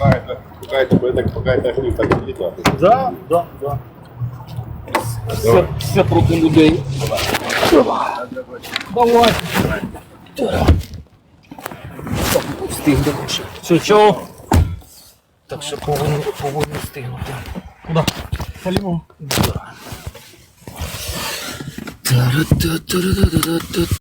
Пока это, пока это, пока, пока это хлеб так не видно. Да, да, да. Все, все проти людей. Давай. Встигнемо ще. Все, чого? Так що повинен, повинен встигнути. Куда? Полімо. Да. Та-ра-та-та-ра-та-та-та.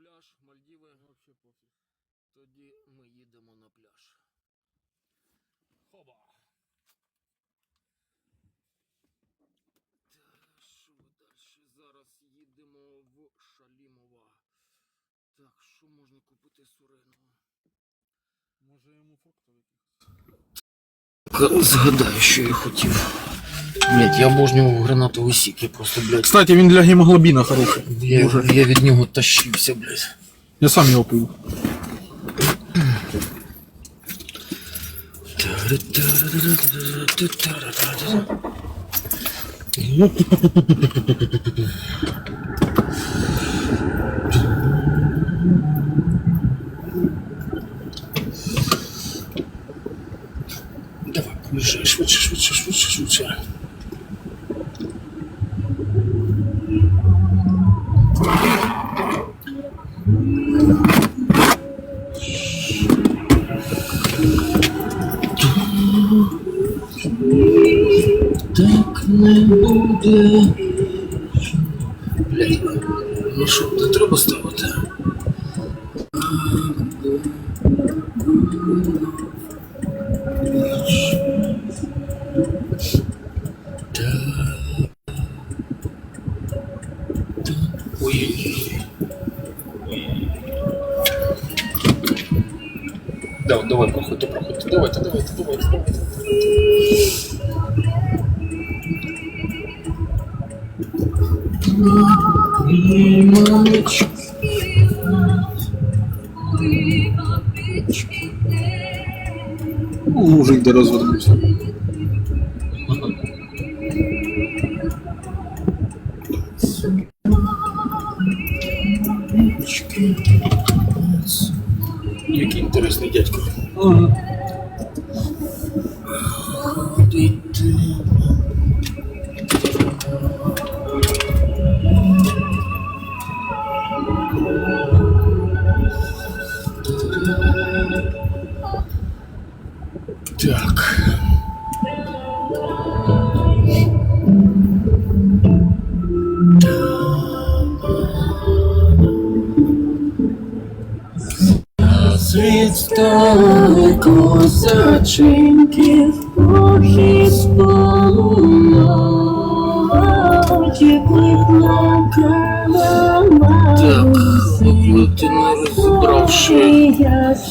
Пляж, Мальдіви. Вообще пофіг. Тоді ми їдемо на пляж. Хоба. Та, Що далі? Зараз їдемо в Шалімова. Так, що можна купити суреного? Може йому фруктів якихось. Згадаю, що я хотів. Блять, я обожнював гранатовий сік, я просто, блядь, Кстати, він для гемоглобіна хороший. я, Дуже. я від нього тащився, блядь. Я сам його пив. Давай, поїжджай, швидше, швидше, швидше, швидше. Так не буде. Блядь, ну що, не треба ставити? Який інтересний дядько. Так.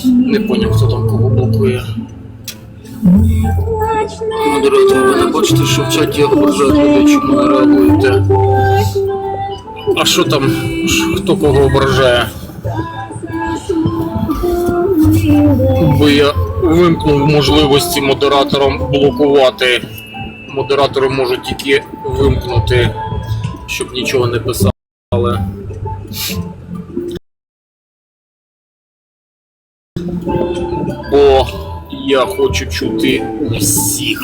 Не поняв, хто там кого блокує. Модератор, ви не бачите, що в чаті ображають чому не реагуєте? А що там? Хто кого ображає? Бо я вимкнув можливості модераторам блокувати. Модератори можуть тільки вимкнути, щоб нічого не писали. Бо я хочу чути всіх,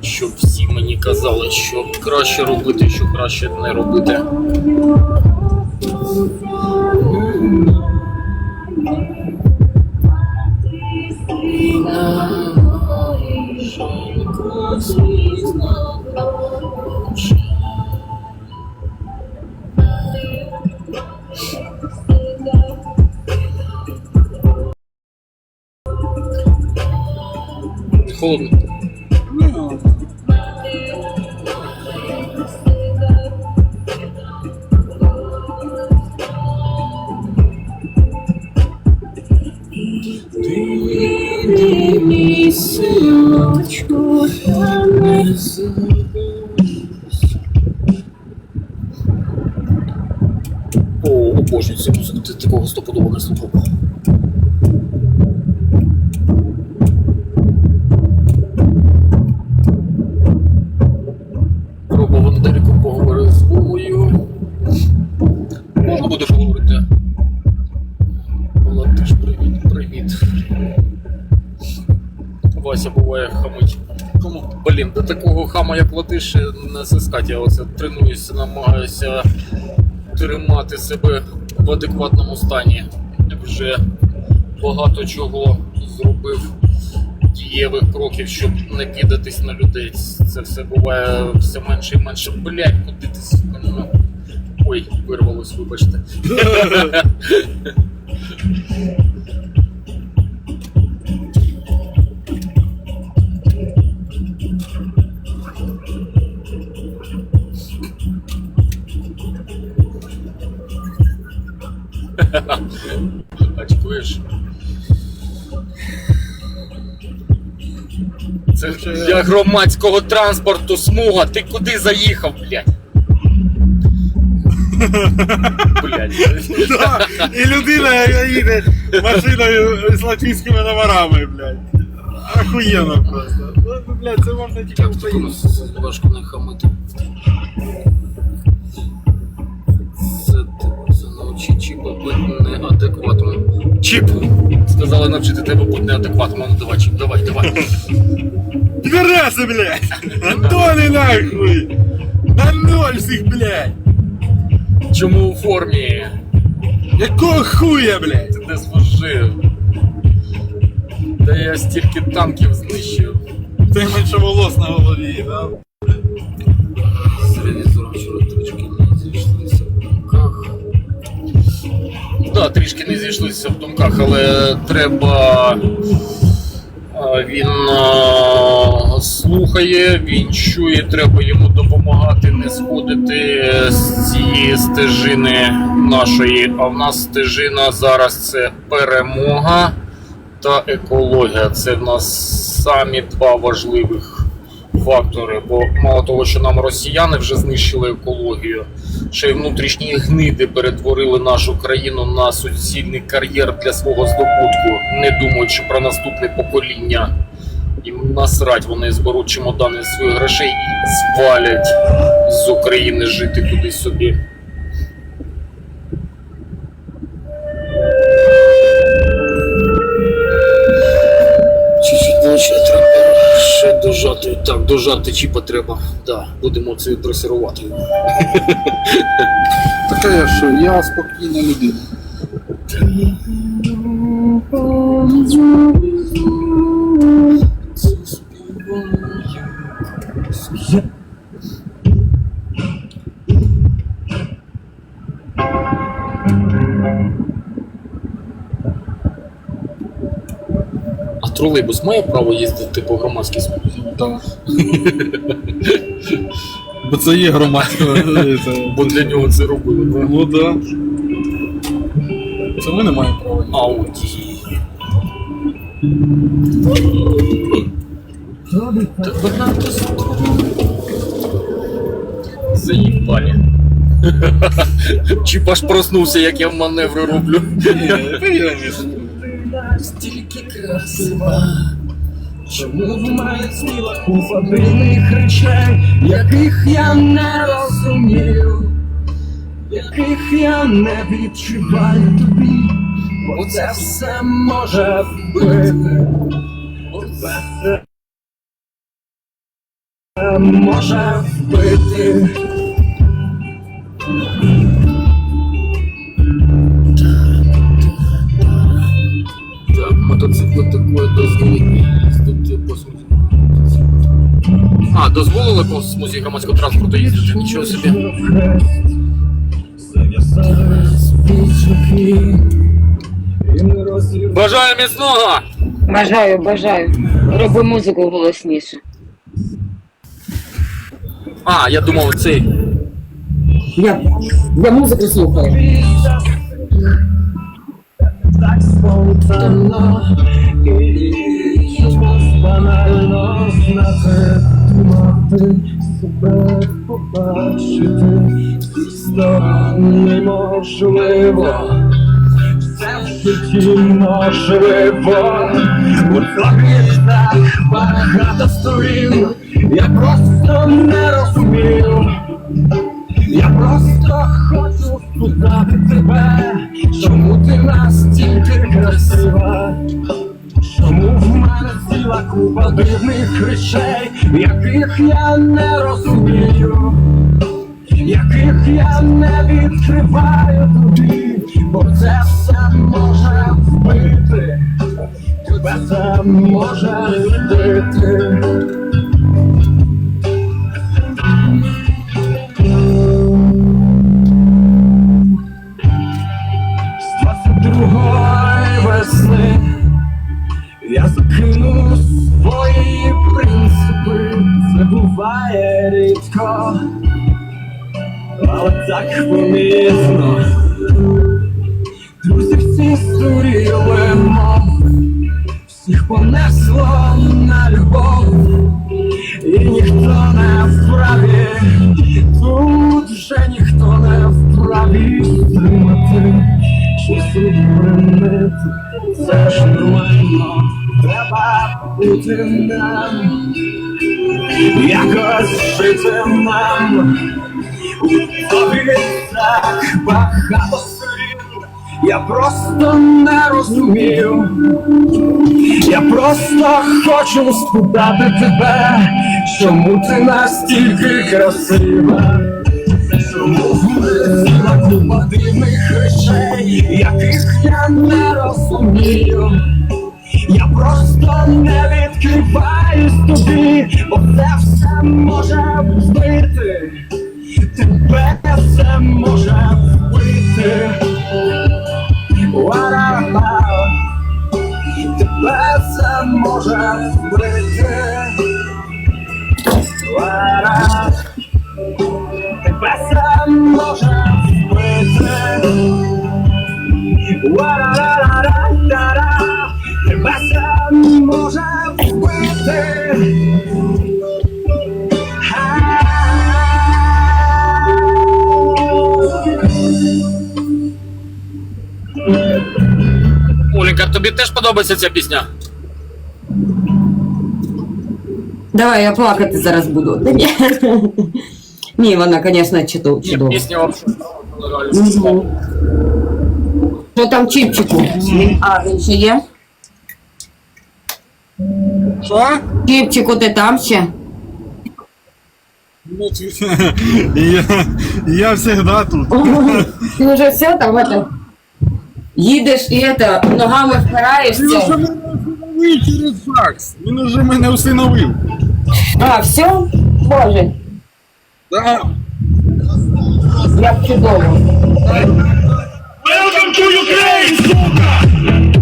щоб всі мені казали, що краще робити, що краще не робити. Холодно. cold теж привіт, привіт. Вася буває хамить. Кому, блін, до такого хама, як латиш, не сискать. Я оце тренуюся, намагаюся тримати себе в адекватному стані. Вже багато чого зробив дієвих кроків, щоб не кидатись на людей. Це все буває все менше і менше. Блять, куди ти ну? Ой, вирвалось, вибачте. Очкуєш. Це для громадського транспорту смуга. Ти куди заїхав, блядь? Блядь. Да, і людина їде машиною з латвійськими номерами, блядь. Охуєнно просто. Ну, блядь, це можна тільки в Україні. ну, важко не хамити. Це, це навчи чіпа бути неадекватним. Чіп! Сказали навчити тебе бути неадекватним. Ну давай, чіп, давай, давай. Підараси, блядь! Антони нахуй! На ноль всіх, блядь! Чому у формі? Якого хуя, блядь? Ти не служив. Та я стільки танків знищив. Ти менше волос на голові, да? З ревізором вчора трішки не зійшлися в думках. Так, да, трішки не зійшлися в думках, але треба. а, Він слухає, він чує, треба йому допомагати не сходити з цієї стежини нашої. А в нас стежина зараз це перемога та екологія. Це в нас самі два важливих фактори. Бо мало того, що нам росіяни вже знищили екологію, ще й внутрішні гниди перетворили нашу країну на суцільний кар'єр для свого здобутку, не думаючи про наступне покоління. Їм насрать, вони зберуть чемодани своїх грошей і звалять з України жити кудись собі. Чуть-чуть нижче треба ще дожати. Так, дожати чіпа треба. Да, будемо це дресирувати. Така я що, я спокійна людина. Тролейбус має право їздити по громадській смузі? Так. Бо це є громадське. це- Бо для нього це робили? Ну да. Це ми не маємо права. Ауді. Так багато Заїбалі. Чіп аж проснувся, як я маневри роблю. Стільки красива. Чому в мене ціла купа дивних речей, яких я не розумію, яких я не відчуваю тобі, бо це все може вбити, бо це все може вбити. Так, мотоцикли такої дозволені їздити по смузі. А, дозволили по смузі громадського транспорту їздити, нічого собі. Бажаю міцного! Бажаю, бажаю. Роби музику голосніше. А, я думав, цей. Я, я музику слухаю. Так спонтанно і банально знати, себе побачити сторони неможливо. Це в житті можливо, у тобі так багато сторін, я просто не розумію. Я просто хочу спитати тебе, чому ти настільки красива, чому в мене ціла купа дивних речей, яких я не розумію, яких я не відкриваю тобі, бо це все може вбити, тебе це може вбити. Буває рідко, але так помітно. Друзі всі стуріли мов, всіх понесло на любов, і ніхто не вправі, тут вже ніхто не вправі стримати, чи зупинити, це ж нормально, треба бути нам, якось жити нам, у тобі так багато слів, я просто не розумію. Я просто хочу спитати тебе, чому ти настільки красива? Чому купа дивних речей, яких я не розумію? Просто не відкриваюсь тобі, бо це все може вбити. Тебе це може вбити. Тебе це може вбити. Тебе це може вбити. Може вбити. Оленька, тобі теж подобається ця пісня? Давай, я плакати зараз буду. Та ні. Ні, вона, звісно, чудова. Ні, пісня взагалі. Що там чіпчику? А, він ще є? Що? Чіпчику, ти там ще? Ну, я, я всегда тут. Ти вже все там это, їдеш і это, ногами Він уже впираєшся. мене усиновив через ЗАГС. Він уже мене усиновив. А, все? Боже, Да. як чудово. Welcome to Ukraine, сука!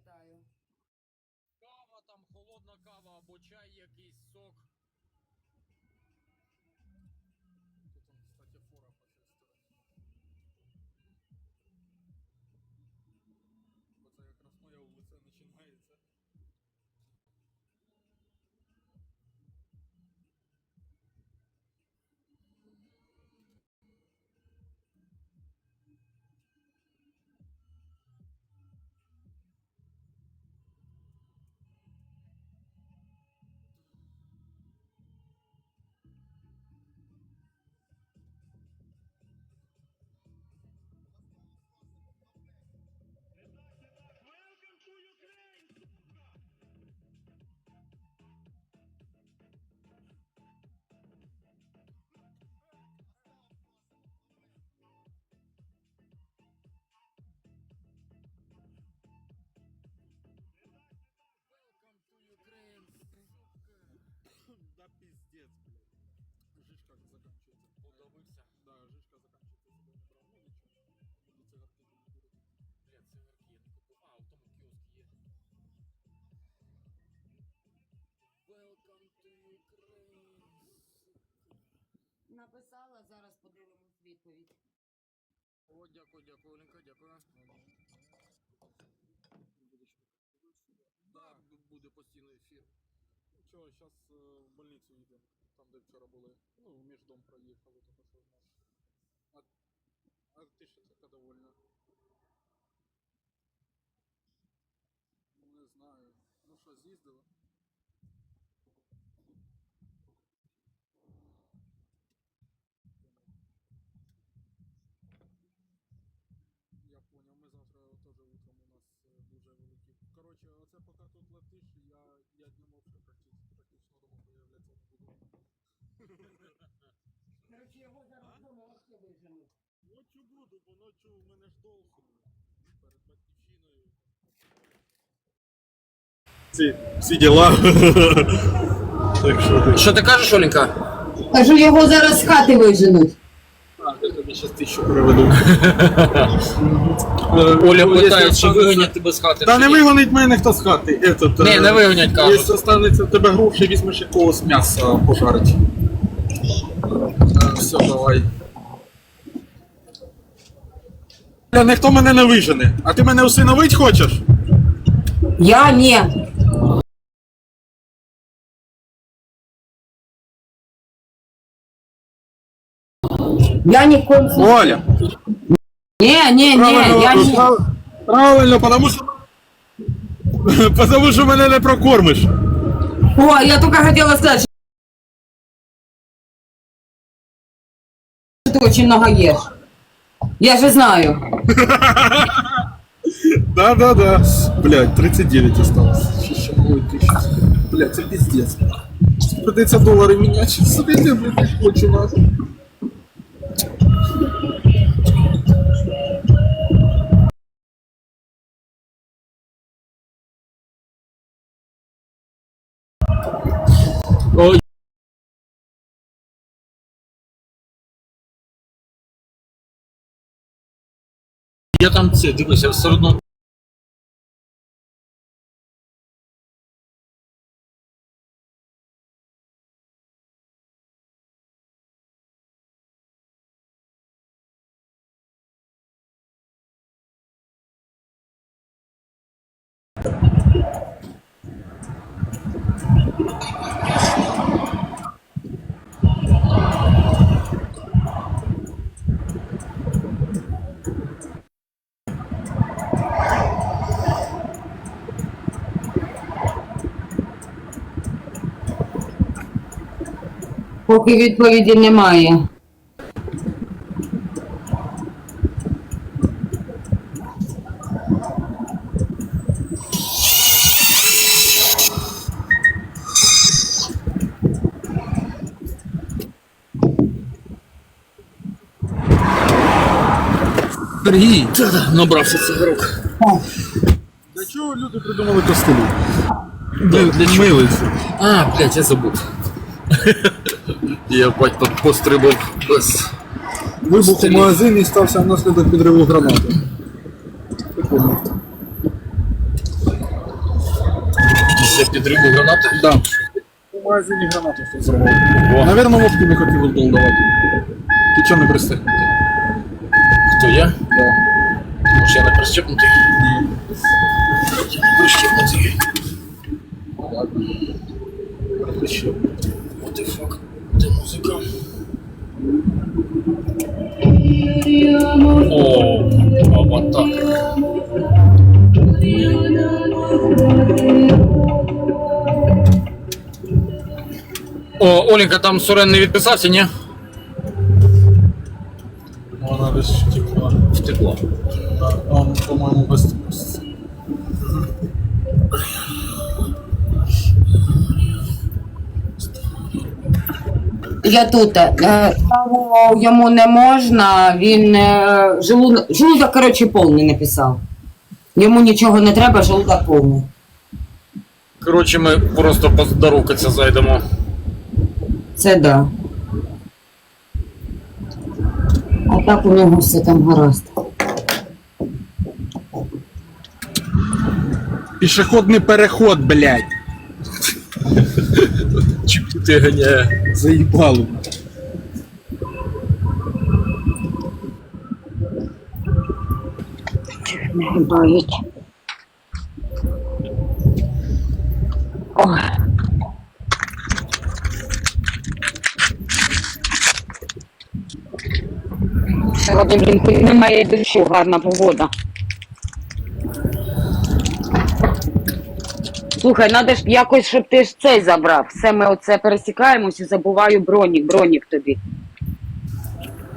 Питаю. Кава там, холодна кава або чай якийсь, сок. Написала, зараз подивимось відповідь. О, дякую, дякую, Оленька, дякую. Да, буде постійний ефір. Чого, зараз в больницю їдемо, там де вчора були. Ну, між дом проїхали, тому що в нас. А, а ти що така довольна? Ну, не знаю. Ну що, з'їздила? Я понял, ми завтра теж утром у нас е, дуже великі. Коротше, оце поки тут летиш, я, я днем вообще практично, практично дома появляться не буду. Ночі буду, бо ночі у мене ж долг перед батьківщиною. Всі, всі діла. так що ти. Що ти кажеш, Оленька? Кажу, його зараз з хати виженуть. Я тобі зараз тисячу переведу. Оля питає, чи вигонять тебе з хати. Та не вигонить мене ніхто з хати. Этот, Ні, е, не вигонять, кажуть. Якщо останеться в тебе гроші, візьмеш якогось м'яса пожарить. Все, давай. Ніхто мене не вижене. А ти мене усиновить хочеш? Я ні. Я ні в коем случае. Оля, Ні, ні, ні, я ні. прав- правильно, потому що... Потому що мене не прокормиш. О, я только хотела сказать, что ты очень много ешь. Я же знаю. Да-да-да. Блядь, 39 осталось. Ще ще ой, тисяч. Блядь, це пиздец. Придеться долари міняти. Собі я, блядь, не хочу нахуй. Ой. Я там це дивлюся, все одно. Поки відповіді немає. Сергій, набрався цигарок. Для чого люди придумали костелі? Да, для чого? Милиці. А, блядь, я забув. Я бать тут пострибав без. Вибух у магазині стався внаслідок підриву гранати. Після підриву гранати? Да. У магазині гранату хтось зробив. Наверно, вовки не хотів уздол давати. Ти чого не пристегнути? Хто я? Да. Може я не прищепнутий? Я не прищепнутий. Ладно. Прищеп. О, аватар. О, Оленька, там Сурен не відписався, ні? Вона десь втекла. Втекло. Он, по-моєму, без Я тут. Е, каву йому не можна, він е, желудок, желудок, коротше, повний написав. Йому нічого не треба, желудок повний. Коротше, ми просто поздоровкатися зайдемо. Це да. А так у нього все там гаразд. Пішохідний переход, блядь. Ти ганяє. Заїбало. Нагибають. Ой. Сьогодні, блін, немає дощу, гарна погода. Слухай, треба ж якось, щоб ти ж цей забрав. Все ми оце пересікаємось і забуваю бронік, бронік тобі.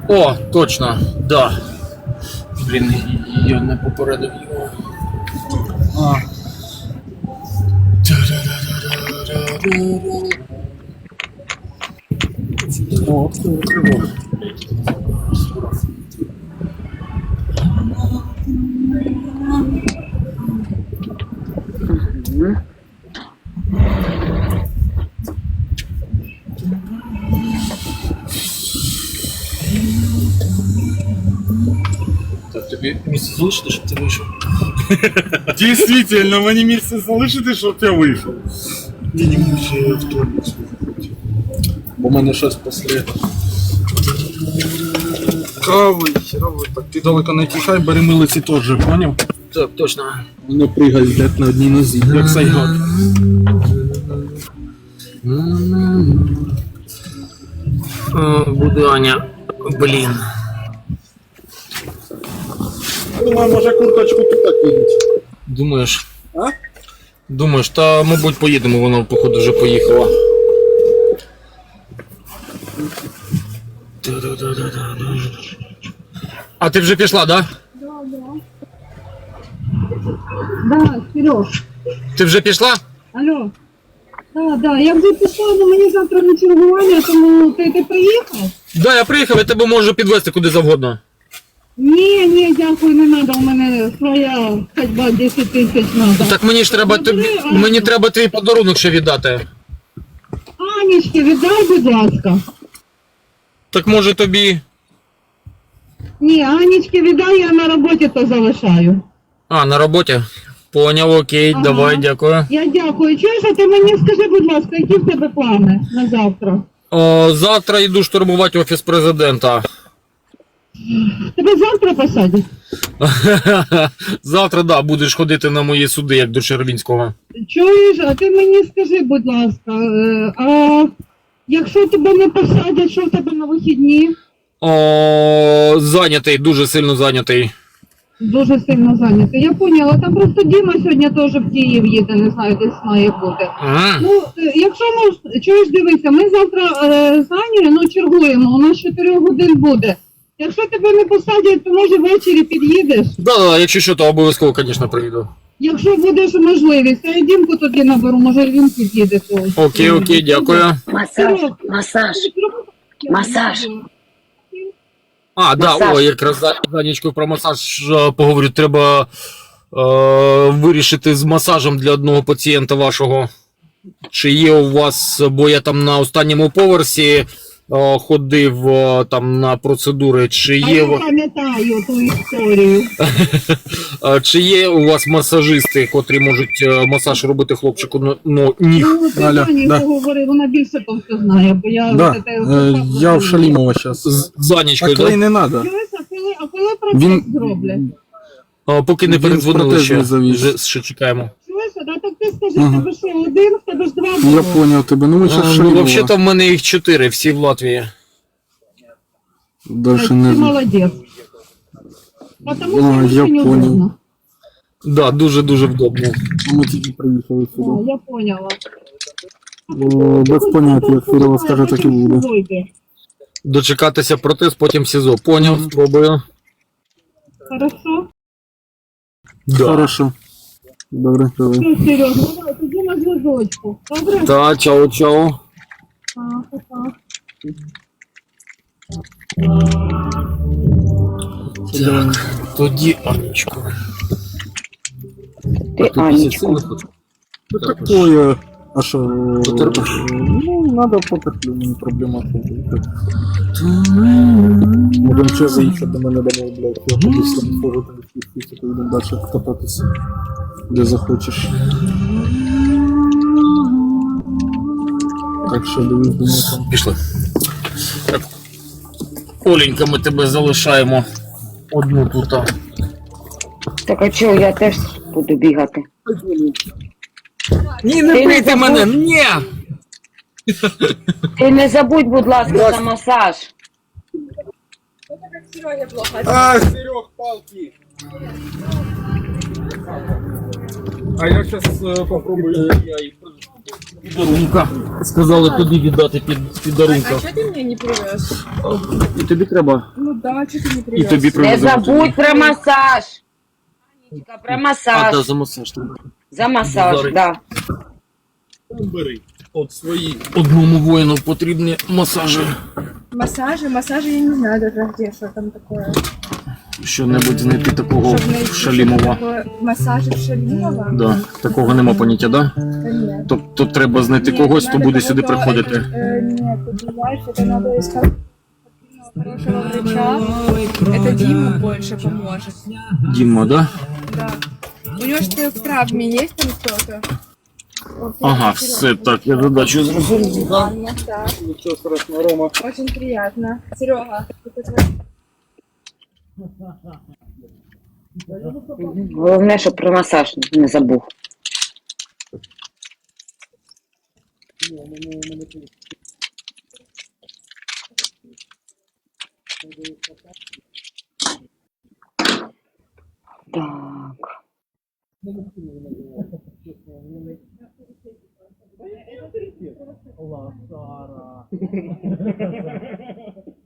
О, точно, да. Блін, я не попередив його. А. О, місце залишити, щоб ти вийшов. Дійсно, мені місце залишити, щоб я вийшов. Мені ще в туалет. Бо в мене щось після. Кави, херово, так ти далеко не тікай, бери милиці теж, поняв? Так, точно. Воно пригає блядь, на одній нозі, як сайгак. О, Буде Аня. Блін. Думаю, може курточку тут так кинуть. Думаєш? А? Думаєш, та мабуть поїдемо, вона походу вже поїхала. А ти вже пішла, да? Да, Сереж, Ти вже пішла? алло. Да, да, я вже пішла, але мені завтра на чергування, тому ти, ти приїхав? Да, я приїхав, я тебе можу підвезти куди завгодно. Ні, ні, дякую, не треба, у мене своя ходьба 10 тисяч треба. Так мені ж треба тобі. Мені треба твій подарунок ще віддати. Анічки, віддай, будь ласка. Так може тобі. Ні, Анічки, віддай, я на роботі то залишаю. А, на роботі? Поняв, окей, Ага. давай, дякую. Я дякую. Чуєш, а ти мені скажи, будь ласка, які в тебе плани на завтра? О, завтра йду штурмувати офіс президента. Тебе завтра посадять? Завтра, да, будеш ходити на мої суди, як до Червінського. Чуєш, а ти мені скажи, будь ласка, е, а якщо тебе не посадять, що в тебе на вихідні? О, зайнятий, дуже сильно зайнятий. Дуже сильно зайнятий. Я поняла, там просто Діма сьогодні теж в Київ їде, не знаю, десь має бути. А, Ну, е, якщо ми чуєш, дивися, ми завтра е, з ну, чергуємо, у нас 4 годин буде. Якщо тебе не посадять, то може ввечері під'їдеш. да, да, якщо що, то обов'язково, звісно, приїду. Якщо будеш можливість, а я Дімку тоді наберу, може він під'їде. то- Окей, окей, дякую. Масаж, масаж. Масаж. А, да, Масаж. о, якраз за, за нічку про масаж е, поговорю. Треба е, вирішити з масажем для одного пацієнта вашого. Чи є у вас, бо я там на останньому поверсі ходив там на процедури, чи А є, я пам'ятаю ту історію. чи є у вас масажисти, котрі можуть е, масаж робити хлопчику ну, ну, ніг? Ну, ти Аля, Ані да. поговори, вона більше то все знає, бо я... Да, от це- е, я в Шалімова зараз. З за А нічкою, клей да? не треба. А коли, а коли Він зроблять? Поки не Він передзвонили протез ще, не завіз. вже ще чекаємо. Чуєш, так ти скажи, Ага. тебе що, один, в тебе ж два Я було. понял тебе. Ну ми А, ну, Шалімова. Взагалі-то в мене їх чотири, всі в Латвії. Дальше Ти не знаю. молодець. Потому А, що я мені понял. удобно. Да, дуже-дуже вдобно. Ми тільки приїхали А, сюди. я поняла. О, Без поняття, як Фірова скаже, так і буде. Дочекатися протез, потім СІЗО. Поняв, спробую. Хорошо? Да. Хорошо. Добре, давай. Все, Серега, давай, тоді на зв'язочку. Добре? Та, чао, чао. А, пока. Так, тоді Анечку. Ти Анечку. Ну такое. А що? Потерпиш? Ну, надо потерплю, не проблема. Можем ще заїхати до мене домой, блядь. Я кудись там схожу, там відпустити, поїдемо далі кататися. Де захочеш. Так що там. Пішли. Так. Оленька, ми тебе залишаємо одну тут. Так а чого, я теж буду бігати. Ні, Ти не не бийте забудь. мене! Ні! Ти не забудь, будь ласка, за масаж. А, Серег, палки. А я сейчас попробую. Підарунка. Сказали тобі віддати під підарунка. А что ты мне не привез? І тобі треба. Ну да, что ты не І привез? тобі Не привеземо. забудь про масаж. Анічка, Про А, масаж. да, за масаж треба. За масаж, Базарить. да. Бери. От свої. Одному воїну потрібні масажі. Массажи? Массажи я не знаю даже где, что там такое Що-небудь знайти такого Чтоб найти Шалімова. что-то такое. Массажи в Шалимова? Да, такого нема поняття, да? Да нет. Тобто треба знайти Нет, когось, хто надо буде сюди кого-то, приходити. э, Нет, ты понимаешь, это надо искать хорошего врача. Это Дима больше поможет. Діма, да? Да. У него что в травме есть там кто-то? Вот, Ага, Серёга. все, так, я задачу зрозумів. Да. Ладно, да. Нічого страшного, Рома. Очень приятно. Серега, ты хоть Головне, щоб про масаж не забув. Так.